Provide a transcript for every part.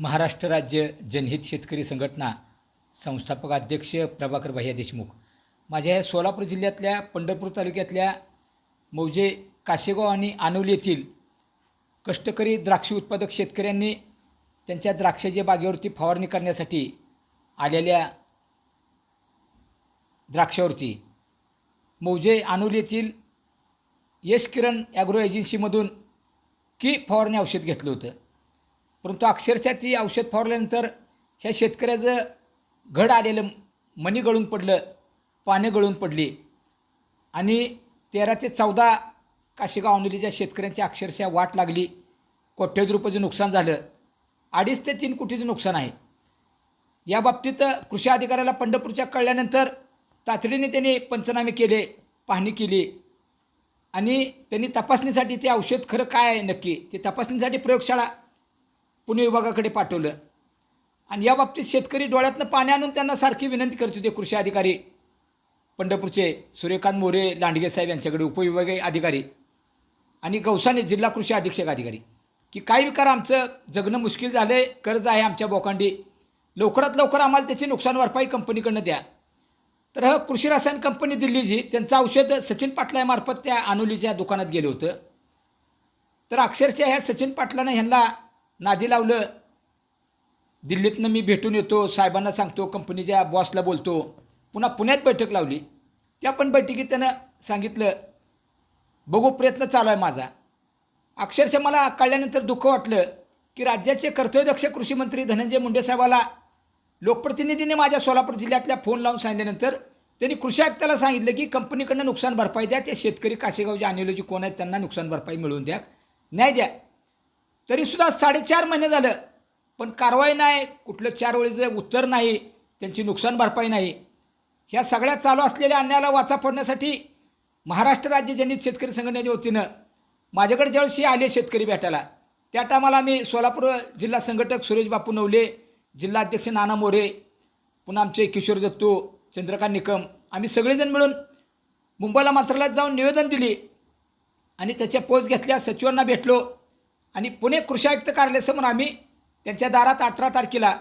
महाराष्ट्र राज्य जनहित शेतकरी संघटना संस्थापक अध्यक्ष प्रभाकर भैया देशमुख माझ्या या सोलापूर जिल्ह्यातल्या पंढरपूर तालुक्यातल्या मौजे काशेगाव आणि आनवली येथील कष्टकरी द्राक्ष उत्पादक शेतकऱ्यांनी त्यांच्या द्राक्षाच्या बागेवरती फवारणी करण्यासाठी आलेल्या द्राक्षावरती मौजे आनोली येथील यश किरण ॲग्रो एजन्सीमधून की फवारणी औषध घेतलं होतं. परंतु अक्षरशः ती औषध फवारल्यानंतर ह्या शेतकऱ्याचं घड आलेलं मणी गळून पडलं पाने गळून पडली. आणि तेरा ते चौदा काशीगाव अनुलीच्या शेतकऱ्यांची अक्षरशः वाट लागली. कोट्यवधी रुपयाचं नुकसान झालं. अडीच ते तीन कोटीचं नुकसान आहे. या बाबतीत कृषी अधिकाऱ्याला पंढरपूरच्या कळल्यानंतर तातडीने त्यांनी पंचनामे केले पाहणी केली. आणि त्यांनी तपासणीसाठी ते औषध खरं काय आहे नक्की? ते तपासणीसाठी प्रयोगशाळा पुणे विभागाकडे पाठवलं. आणि या बाबतीत शेतकरी डोळ्यातनं पाणी आणून त्यांना सारखी विनंती करत होते कृषी अधिकारी. पंढरपूरचे सूर्यकांत मोरे लांडगे साहेब यांच्याकडे उपविभागीय अधिकारी आणि गौसाने जिल्हा कृषी अधीक्षक अधिकारी की काय विकार आमचं? जगणं मुश्किल झालं आहे कर्ज आहे आमच्या बोकांडी. लवकरात लवकर आम्हाला त्याची नुकसान भरपाई कंपनीकडनं द्या. तर ह कृषी रसायन कंपनी दिल्लीची त्यांचं औषध सचिन पाटलामार्फत त्या अनोलीच्या दुकानात गेलं होतं. तर अक्षरशः ह्या सचिन पाटलानं ह्यांना नादी लावलं. दिल्लीतनं मी भेटून येतो साहेबांना सांगतो कंपनीच्या बॉसला बोलतो. पुन्हा पुण्यात बैठक लावली. त्या पण बैठकीत त्यानं सांगितलं बघू प्रयत्न चालू आहे माझा. अक्षरशः मला कळल्यानंतर दुःख वाटलं की राज्याचे कर्तव्यदक्ष कृषी मंत्री धनंजय मुंडे साहेबाला लोकप्रतिनिधीने माझ्या सोलापूर जिल्ह्यातल्या फोन लावून सांगितल्यानंतर त्यांनी कृषी आयुक्ताला सांगितलं की कंपनीकडनं नुकसान भरपाई द्या ते शेतकरी काशेगावचे आणलेले कोण आहेत त्यांना नुकसान भरपाई मिळवून द्या. न्याय द्या. तरीसुद्धा साडेचार महिने झालं. पण कारवाई नाही कुठलं चार वेळेचं उत्तर नाही त्यांची नुकसान भरपाई नाही. ह्या सगळ्या चालू असलेल्या अन्यायाला वाचा फोडण्यासाठी महाराष्ट्र राज्य जनित शेतकरी संघटनेच्या वतीनं माझ्याकडे ज्यावेळेस हे आले शेतकरी भेटायला. त्या टायमाला मी सोलापूर जिल्हा संघटक सुरेश बापू नवले जिल्हा अध्यक्ष नाना मोरे पुन्हा आमचे किशोर दत्तू चंद्रकांत निकम आम्ही सगळेजण मिळून मुंबईला मंत्रालयात जाऊन निवेदन दिली आणि त्याच्या पोच घेतल्या सचिवांना भेटलो. आणि पुणे कृषी आयुक्त कार्यालयासमोर आम्ही त्यांच्या दारात अठरा तारखेला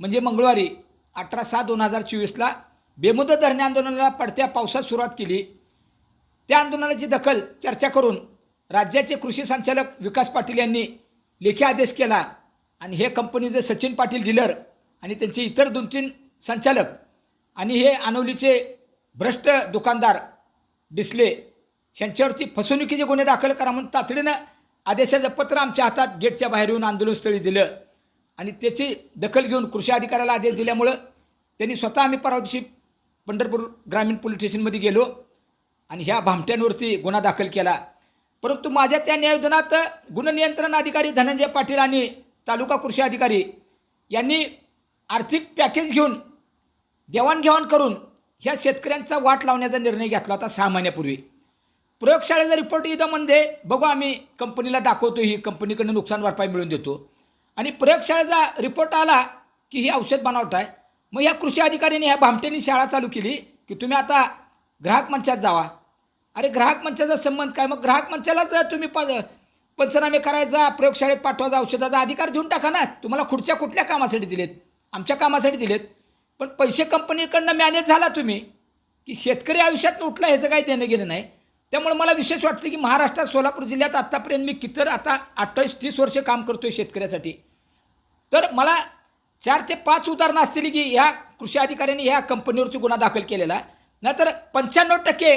म्हणजे मंगळवारी अठरा सहा दोन हजार चोवीसला बेमुदत धरणे आंदोलनाला पडत्या पावसात सुरुवात केली. त्या आंदोलनाची दखल चर्चा करून राज्याचे कृषी संचालक विकास पाटील यांनी लेखी आदेश केला. आणि हे कंपनीचे सचिन पाटील डीलर आणि त्यांचे इतर दोन तीन संचालक आणि हे आनवलीचे भ्रष्ट दुकानदार डिसले ह्यांच्यावरती फसवणुकीचे गुन्हे दाखल करा म्हणून तातडीनं आदेशाचं पत्र आमच्या हातात गेटच्या बाहेर येऊन आंदोलनस्थळी दिलं. आणि त्याची दखल घेऊन कृषी अधिकाऱ्याला आदेश दिल्यामुळं त्यांनी स्वतः आम्ही परवा दिवशी पंढरपूर ग्रामीण पोलीस स्टेशनमध्ये गेलो आणि ह्या भामट्यांवरती गुन्हा दाखल केला. परंतु माझ्या त्या निवेदनात गुणनियंत्रण अधिकारी धनंजय पाटील आणि तालुका कृषी अधिकारी यांनी आर्थिक पॅकेज घेऊन देवाणघेवाण करून ह्या शेतकऱ्यांचा वाट लावण्याचा निर्णय घेतला होता सहा महिन्यापूर्वी प्रयोगशाळेचा रिपोर्ट इथं म्हणजे बघू आम्ही कंपनीला दाखवतो ही कंपनीकडनं नुकसान भरपाई मिळून देतो. आणि प्रयोगशाळेचा रिपोर्ट आला की ही औषध बनावट आहे. मग ह्या कृषी अधिकाऱ्यांनी ह्या भामटेनी शाळा चालू केली की तुम्ही आता ग्राहक मंचात जावा. अरे ग्राहक मंचाचा संबंध काय? मग ग्राहक मंचालाच तुम्ही प पंचनामे करायचा प्रयोगशाळेत पाठवायचा औषधाचा अधिकार देऊन टाका ना. तुम्हाला खुर्च्या कुठल्या कामासाठी दिलेत? आमच्या कामासाठी दिलेत. पण पैसे कंपनीकडनं मॅनेज झाला तुम्ही की शेतकरी आयुष्यात उठला ह्याचं काही देणं गेलं नाही. त्यामुळे मला विशेष वाटतं की महाराष्ट्रात सोलापूर जिल्ह्यात आत्तापर्यंत मी कितर आता अठ्ठावीस तीस वर्ष काम करतो आहे शेतकऱ्यासाठी. तर मला चार ते पाच उदाहरणं असतील की ह्या कृषी अधिकाऱ्यांनी ह्या कंपनीवरती गुन्हा दाखल केलेला. आहे नाहीतर पंच्याण्णव टक्के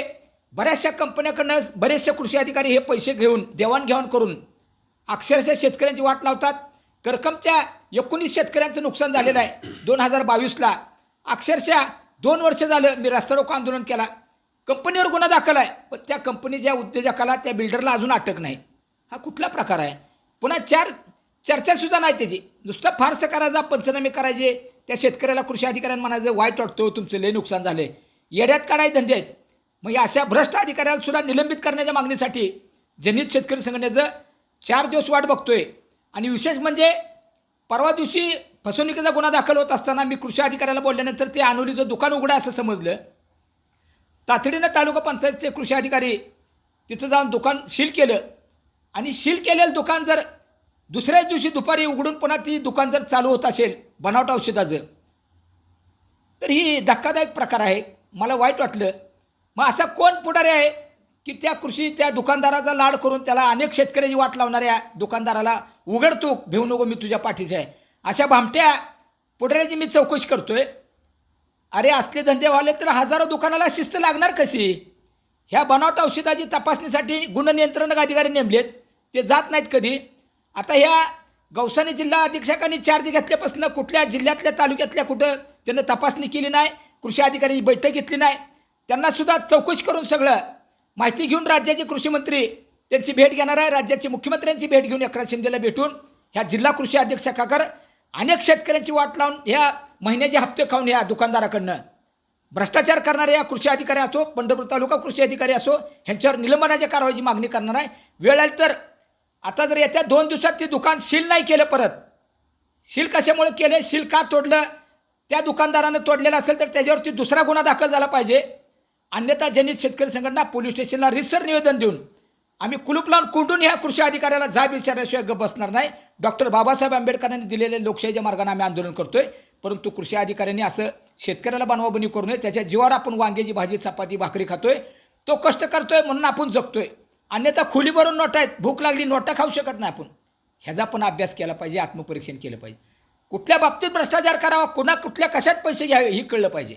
बऱ्याचशा कंपन्याकडनं बरेचसे कृषी अधिकारी हे पैसे घेऊन देवाणघेवाण करून अक्षरशः शेतकऱ्यांची वाट लावतात. करकमच्या एकोणीस शेतकऱ्यांचं नुकसान झालेलं आहे. दोन हजार बावीसला अक्षरशः दोन वर्ष झालं मी रस्ता रोको आंदोलन केला. कंपनीवर गुन्हा दाखल आहे. पण त्या कंपनीच्या उद्योजकाला त्या बिल्डरला अजून अटक नाही. हा कुठला प्रकार आहे? पुन्हा चार चर्चासुद्धा नाही त्याची. नुसतं फारसं करायचा पंचनामे करायचे. त्या शेतकऱ्याला कृषी अधिकाऱ्यांना म्हणायचं वाईट वाटतो हो, तुमचं लय नुकसान झाले येड्यात काढाय धंदे आहेत. मग या अशा भ्रष्ट अधिकाऱ्याला सुद्धा निलंबित करण्याच्या मागणीसाठी जनित शेतकरी संघटनेचं चार दिवस वाट बघतोय. आणि विशेष म्हणजे परवा दिवशी फसवणुकीचा गुन्हा दाखल होत असताना मी कृषी अधिकाऱ्याला बोलल्यानंतर ते अनुलीचं दुकान उघडं असं समजलं. तातडीनं तालुका पंचायतचे कृषी अधिकारी तिथं जाऊन दुकान सील केलं. आणि सील केलेलं दुकान जर दुसऱ्याच दिवशी दुपारी उघडून पुन्हा ती दुकान जर चालू होत असेल बनावट औषधाचं तर ही धक्कादायक प्रकार आहे. मला वाईट वाटलं. मग असा कोण पुढारी आहे की त्या कृषी त्या दुकानदाराचा लाड करून त्याला अनेक शेतकऱ्याची वाट लावणाऱ्या दुकानदाराला उघड तूक भेऊ नको मी तुझ्या पाठीचे आहे. अशा भामट्या पुढाऱ्याची मी चौकशी करतोय. अरे असले धंदेवाले तर हजारो दुकानाला शिस्त लागणार कशी? ह्या बनावट औषधाची तपासणीसाठी गुणनियंत्रण अधिकारी नेमलेत. ते जात नाहीत कधी. आता ह्या गौसानी जिल्हा अधीक्षकांनी चार्ज घेतल्यापासून कुठल्या जिल्ह्यातल्या तालुक्यातल्या कुठं त्यांना तपासणी केली नाही कृषी अधिकाऱ्यांची बैठक घेतली नाही. त्यांनासुद्धा चौकशी करून सगळं माहिती घेऊन राज्याचे कृषी मंत्री त्यांची भेट घेणार आहे. राज्याचे मुख्यमंत्र्यांची भेट घेऊन एकनाथ शिंदेला भेटून ह्या जिल्हा कृषी अधीक्षकाकर अनेक शेतकऱ्यांची वाट लावून ह्या महिन्याचे हप्ते खाऊन या दुकानदाराकडनं. भ्रष्टाचार करणारे या कृषी अधिकारी असो पंढरपूर तालुका कृषी अधिकारी असो ह्यांच्यावर निलंबनाच्या कारवाईची मागणी करणार आहे. वेळ आली तर आता जर येत्या दोन दिवसात ते दुकान सील नाही केलं परत सील कशामुळे केलं? सील का तोडलं? त्या दुकानदारानं तोडलेलं असेल तर त्याच्यावरती दुसरा गुन्हा दाखल झाला पाहिजे. अन्यथा जनित शेतकरी संघटना पोलीस स्टेशनला रिसर निवेदन देऊन आम्ही कुलूप लावून कुंडून ह्या कृषी अधिकाऱ्याला जाब विचारल्याशिवाय बसणार नाही. डॉक्टर बाबासाहेब आंबेडकरांनी दिलेले लोकशाहीच्या मार्गाने आम्ही आंदोलन करतोय. परंतु कृषी अधिकाऱ्यांनी असं शेतकऱ्याला बनवाबनी करू नये त्याच्या जीवावर आपण वांग्याची भाजी चपाती भाकरी खातोय तो कष्ट करतोय म्हणून आपण जगतोय. अन्यथा खोली भरून नोटा आहेत भूक लागली नोटा खाऊ शकत नाही आपण. ह्याचा पण अभ्यास केला पाहिजे आत्मपरीक्षण केलं पाहिजे. कुठल्या बाबतीत भ्रष्टाचार करावा कुणा कुठल्या कशात पैसे घ्यावे हे कळलं पाहिजे.